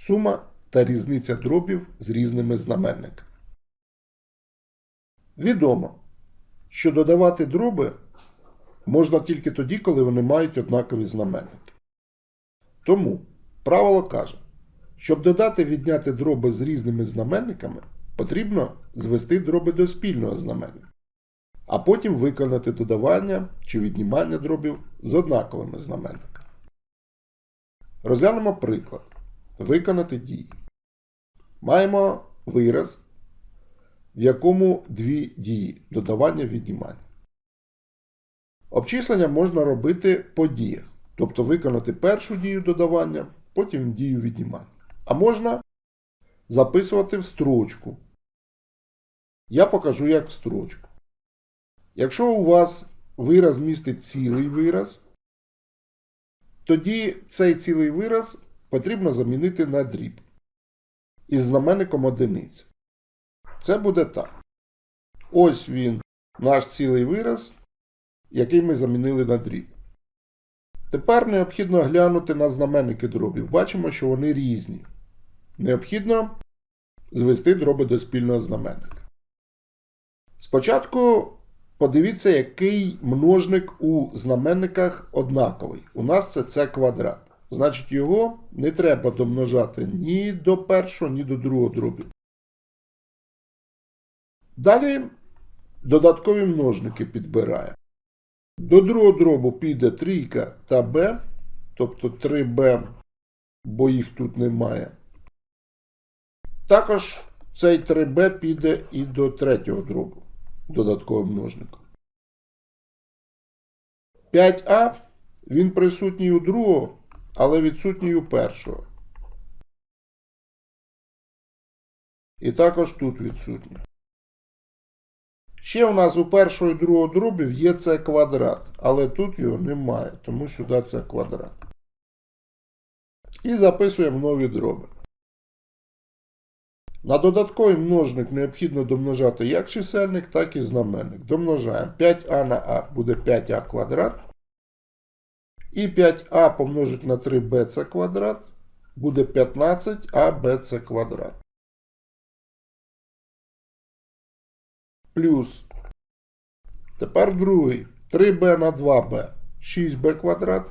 сума та різниця дробів з різними знаменниками. Відомо, що додавати дроби можна тільки тоді, коли вони мають однакові знаменники. Тому правило каже, щоб додати відняти дроби з різними знаменниками, потрібно звести дроби до спільного знаменника, а потім виконати додавання чи віднімання дробів з однаковими знаменниками. Розглянемо приклад. Виконати дії. Маємо вираз, в якому дві дії додавання віднімання. Обчислення можна робити по діях, тобто виконати першу дію додавання, потім дію віднімання. А можна записувати в строчку. Я покажу, як в строчку. Якщо у вас вираз містить цілий вираз, тоді цей цілий вираз потрібно замінити на дріб із знаменником одиниця. Це буде так. Ось він, наш цілий вираз, який ми замінили на дріб. Тепер необхідно глянути на знаменники дробів. Бачимо, що вони різні. Необхідно звести дроби до спільного знаменника. Спочатку подивіться, який множник у знаменниках однаковий. У нас це це квадрат. Значить, його не треба домножати ні до першого, ні до другого дробів. Далі додаткові множники підбираємо. До другого дробу піде трійка та b, тобто 3b, бо їх тут немає. Також цей 3b піде і до третього дробу додатковим множником. 5а він присутній у другого, але відсутній у першого. І також тут відсутній. Ще у нас у першого і другого дробів є це квадрат, але тут його немає, тому сюди це квадрат. І записуємо нові дроби. На додатковий множник необхідно домножати як чисельник, так і знаменник. Домножаємо 5а на а буде 5а квадрат. І 5а помножить на 3bc квадрат буде 15абc квадрат. Плюс. Тепер другий. 3b на 2b 6b квадрат.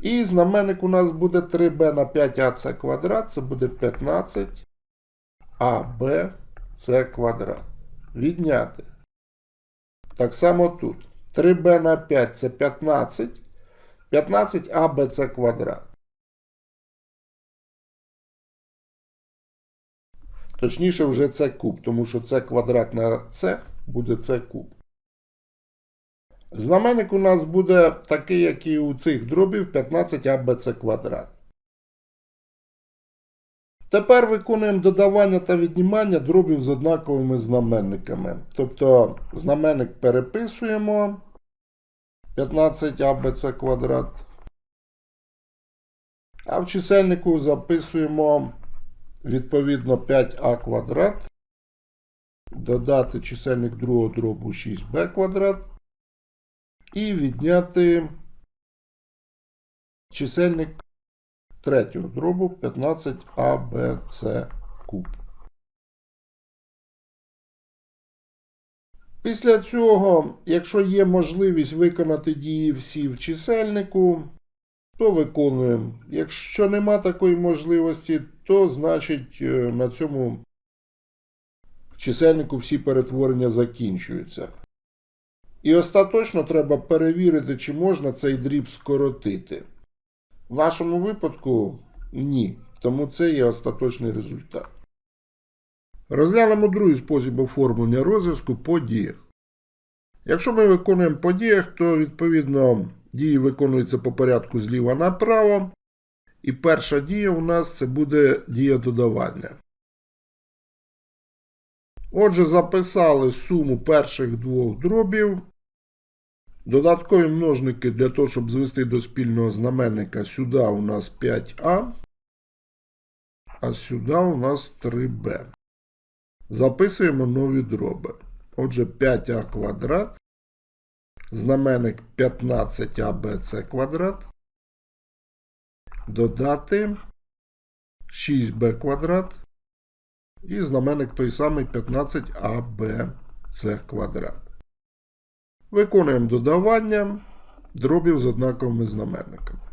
І знаменник у нас буде 3b на 5ac квадрат, це буде 15 абc квадрат. Відняти. Так само тут. 3b на 5 це 15. 15 абc квадрат. Точніше, вже це куб, тому що це квадрат на це буде це куб. Знаменник у нас буде такий, як і у цих дробів 15 абц квадрат. Тепер виконуємо додавання та віднімання дробів з однаковими знаменниками. Тобто знаменник переписуємо 15 абц квадрат. А в чисельнику записуємо відповідно 5а квадрат. Додати чисельник другого дробу 6b квадрат. І відняти чисельник третього дробу 15абc куб. Після цього, якщо є можливість виконати дії всі в чисельнику, то виконуємо. Якщо нема такої можливості, то значить е, на цьому чисельнику всі перетворення закінчуються. І остаточно треба перевірити, чи можна цей дріб скоротити. В нашому випадку ні. Тому це є остаточний результат. Розглянемо другий спосіб оформлення розв'язку по діях. Якщо ми виконуємо по діях, то відповідно дії виконуються по порядку зліва направо. І перша дія у нас це буде дія додавання. Отже, записали суму перших двох дробів. Додаткові множники для того, щоб звести до спільного знаменника, сюди у нас 5а, а сюди у нас 3b. Записуємо нові дроби. Отже, 5а квадрат, знаменник 15абc квадрат. додати 6b квадрат і знаменник той самий 15абc квадрат. Виконуємо додавання дробів з однаковими знаменниками.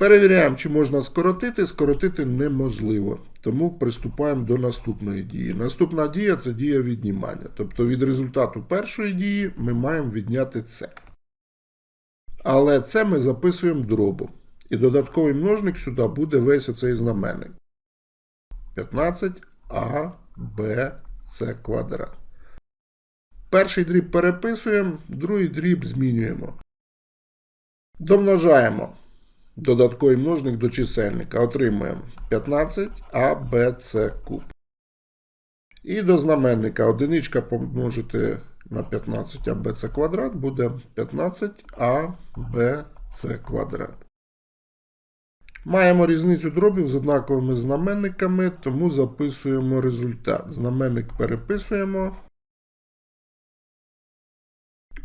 Перевіряємо, чи можна скоротити. Скоротити неможливо. Тому приступаємо до наступної дії. Наступна дія це дія віднімання. Тобто від результату першої дії ми маємо відняти це. Але це ми записуємо дробом. І додатковий множник сюди буде весь оцей знаменник. 15а, Б, С квадрат. Перший дріб переписуємо, другий дріб змінюємо. Домножаємо додатковий множник до чисельника. Отримуємо 15 а, Б, С куб. І до знаменника одиничка помножити на 15 а, Б, квадрат буде 15 а, Б, квадрат. Маємо різницю дробів з однаковими знаменниками, тому записуємо результат. Знаменник переписуємо,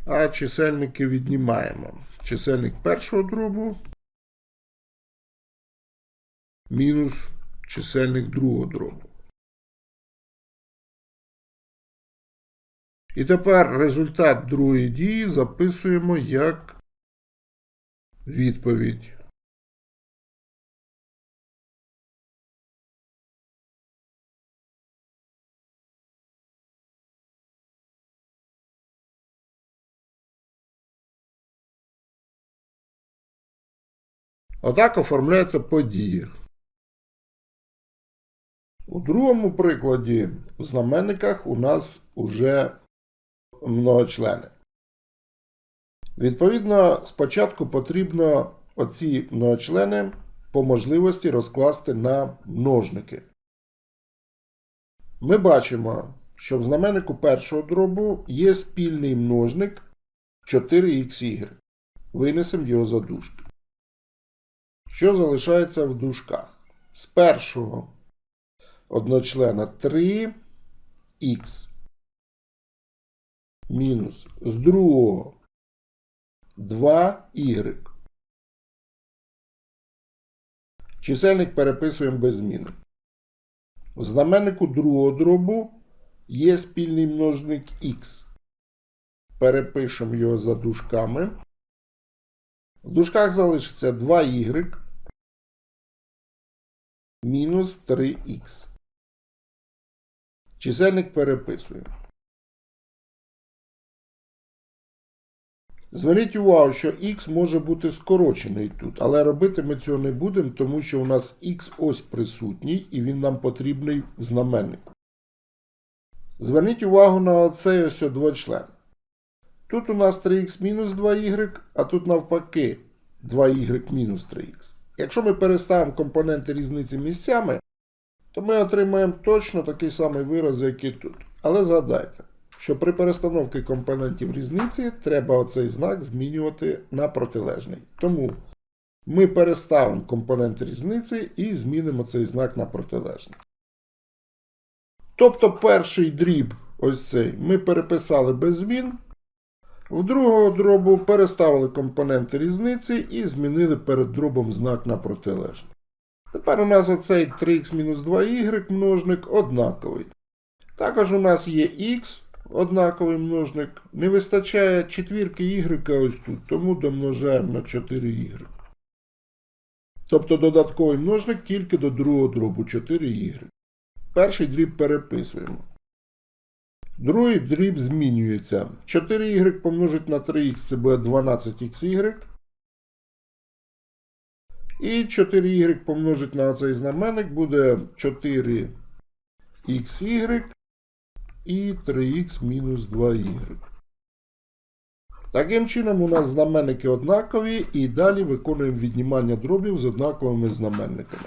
а чисельники віднімаємо. Чисельник першого дробу мінус чисельник другого дробу. І тепер результат другої дії записуємо як відповідь. Отак оформляється по діях. У другому прикладі в знаменниках у нас уже многочлени. Відповідно, спочатку потрібно оці многочлени по можливості розкласти на множники. Ми бачимо, що в знаменнику першого дробу є спільний множник 4xy. Винесемо його за дужки. Що залишається в дужках? З першого одночлена 3х мінус з другого 2y. Чисельник переписуємо без зміни. В знаменнику другого дробу є спільний множник х. Перепишемо його за дужками. В дужках залишиться 2y мінус 3х. Чисельник переписуємо. Зверніть увагу, що х може бути скорочений тут, але робити ми цього не будемо, тому що у нас х ось присутній і він нам потрібний в знаменнику. Зверніть увагу на оцей ось двочлен. Тут у нас 3х мінус 2y, а тут навпаки 2y мінус 3х. Якщо ми переставимо компоненти різниці місцями, то ми отримаємо точно такий самий вираз, як і тут. Але згадайте, що при перестановці компонентів різниці треба оцей знак змінювати на протилежний. Тому ми переставимо компоненти різниці і змінимо цей знак на протилежний. Тобто перший дріб, ось цей, ми переписали без змін. В другого дробу переставили компоненти різниці і змінили перед дробом знак на протилежний. Тепер у нас оцей 3х-2y множник однаковий. Також у нас є х однаковий множник. Не вистачає четвірки y ось тут, тому домножаємо на 4y. Тобто додатковий множник тільки до другого дробу 4y. Перший дріб переписуємо. Другий дріб змінюється. 4y помножить на 3х це буде 12xy. І 4y помножить на оцей знаменник буде 4xy і 3х мінус 2y. Таким чином, у нас знаменники однакові, і далі виконуємо віднімання дробів з однаковими знаменниками.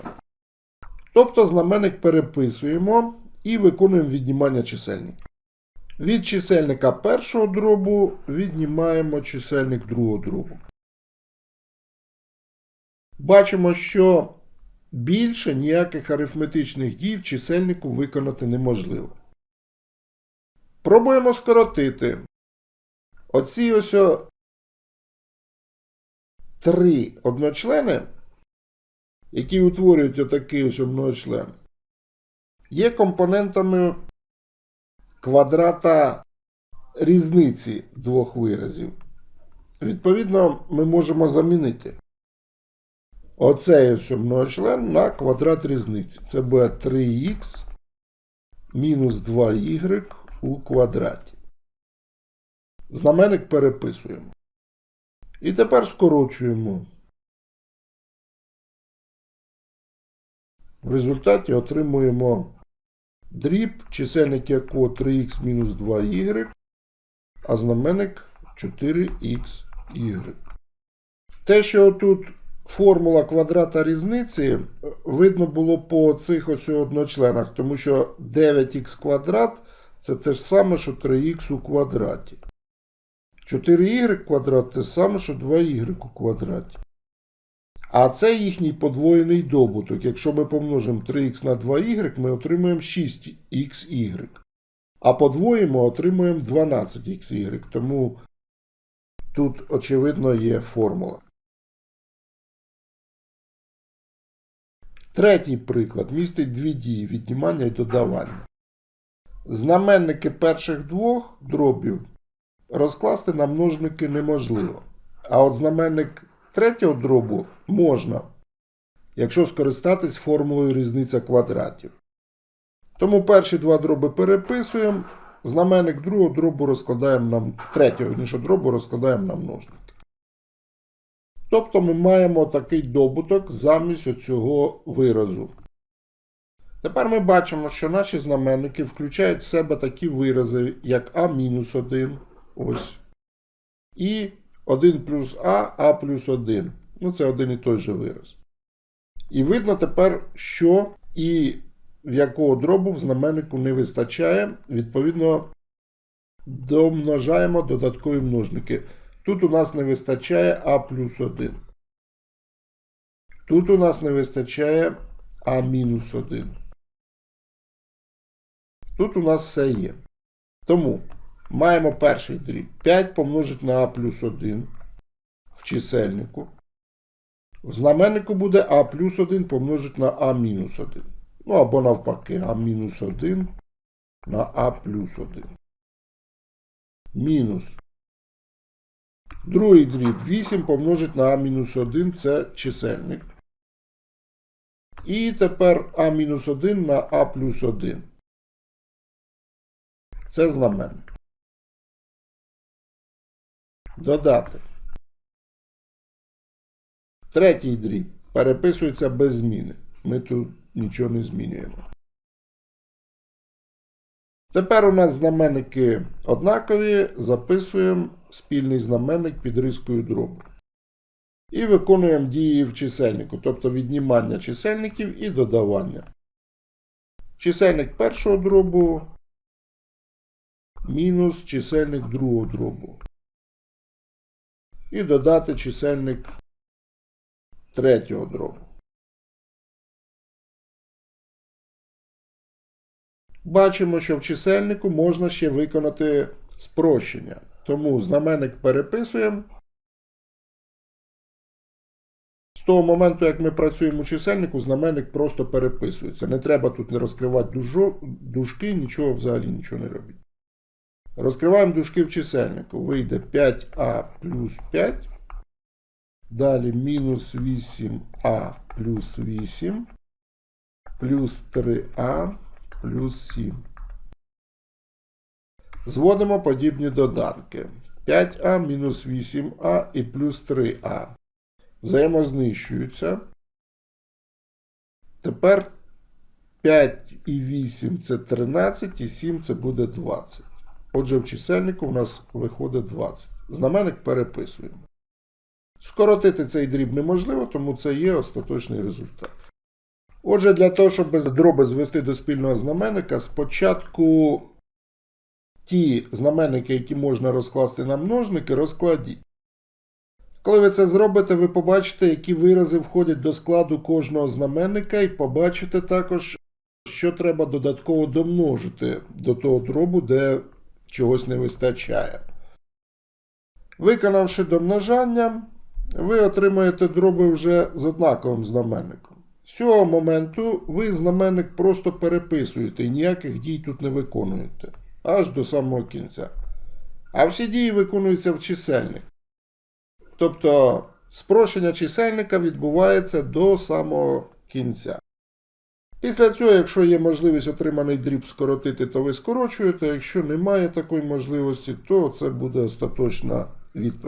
Тобто знаменник переписуємо і виконуємо віднімання чисельників. Від чисельника першого дробу віднімаємо чисельник другого дробу. Бачимо, що більше ніяких арифметичних дій в чисельнику виконати неможливо. Пробуємо скоротити. Оці ось три одночлени, які утворюють отакий ось многочлен, є компонентами квадрата різниці двох виразів. Відповідно, ми можемо замінити оцей ось многочлен на квадрат різниці. Це буде 3х мінус 2y у квадраті. Знаменник переписуємо. І тепер скорочуємо. В результаті отримуємо дріб, чисельник якого 3х мінус 2y, а знаменник 4xy. Те, що тут формула квадрата різниці, видно було по цих ось одночленах, тому що 9х квадрат це те ж саме, що 3х у квадраті. 4y квадрат те саме, що 2y у квадраті. А це їхній подвоєний добуток. Якщо ми помножимо 3х на 2y, ми отримуємо 6xy. А подвоїмо, отримуємо 12xy. Тому тут, очевидно, є формула. Третій приклад містить дві дії віднімання і додавання. Знаменники перших двох дробів розкласти на множники неможливо. А от знаменник третього дробу можна, якщо скористатись формулою різниця квадратів. Тому перші два дроби переписуємо, знаменник другого дробу розкладаємо на третього ніж дробу розкладаємо на множники. Тобто ми маємо такий добуток замість оцього виразу. Тепер ми бачимо, що наші знаменники включають в себе такі вирази, як А-1, ось, і 1 плюс А, А плюс 1. Ну, це один і той же вираз. І видно тепер, що і в якого дробу в знаменнику не вистачає. Відповідно, домножаємо додаткові множники. Тут у нас не вистачає А плюс 1. Тут у нас не вистачає А мінус 1. Тут у нас все є. Тому маємо перший дріб. 5 помножить на А плюс 1 в чисельнику. В знаменнику буде А плюс 1 помножить на А мінус 1. Ну або навпаки, А мінус 1 на А плюс 1. Мінус. Другий дріб 8 помножить на А-1 це чисельник. І тепер А-1 на А плюс 1. Це знаменник. Додати. Третій дріб переписується без зміни. Ми тут нічого не змінюємо. Тепер у нас знаменники однакові, записуємо спільний знаменник під рискою дробу. І виконуємо дії в чисельнику, тобто віднімання чисельників і додавання. Чисельник першого дробу мінус чисельник другого дробу. І додати чисельник третього дробу. Бачимо, що в чисельнику можна ще виконати спрощення. Тому знаменник переписуємо. З того моменту, як ми працюємо у чисельнику, знаменник просто переписується. Не треба тут не розкривати дужок, дужки, нічого взагалі нічого не робіть. Розкриваємо дужки в чисельнику. Вийде 5а плюс 5. Далі мінус 8а плюс 8. Плюс 3а плюс 7. Зводимо подібні доданки. 5а мінус 8а і плюс 3а. Взаємознищуються. Тепер 5 і 8 це 13, і 7 це буде 20. Отже, в чисельнику у нас виходить 20. Знаменник переписуємо. Скоротити цей дріб неможливо, тому це є остаточний результат. Отже, для того, щоб дроби звести до спільного знаменника, спочатку ті знаменники, які можна розкласти на множники, розкладіть. Коли ви це зробите, ви побачите, які вирази входять до складу кожного знаменника, і побачите також, що треба додатково домножити до того дробу, де чогось не вистачає. Виконавши домножання, ви отримаєте дроби вже з однаковим знаменником. З цього моменту ви знаменник просто переписуєте і ніяких дій тут не виконуєте. Аж до самого кінця. А всі дії виконуються в чисельник. Тобто спрощення чисельника відбувається до самого кінця. Після цього, якщо є можливість отриманий дріб скоротити, то ви скорочуєте. Якщо немає такої можливості, то це буде остаточна відповідь.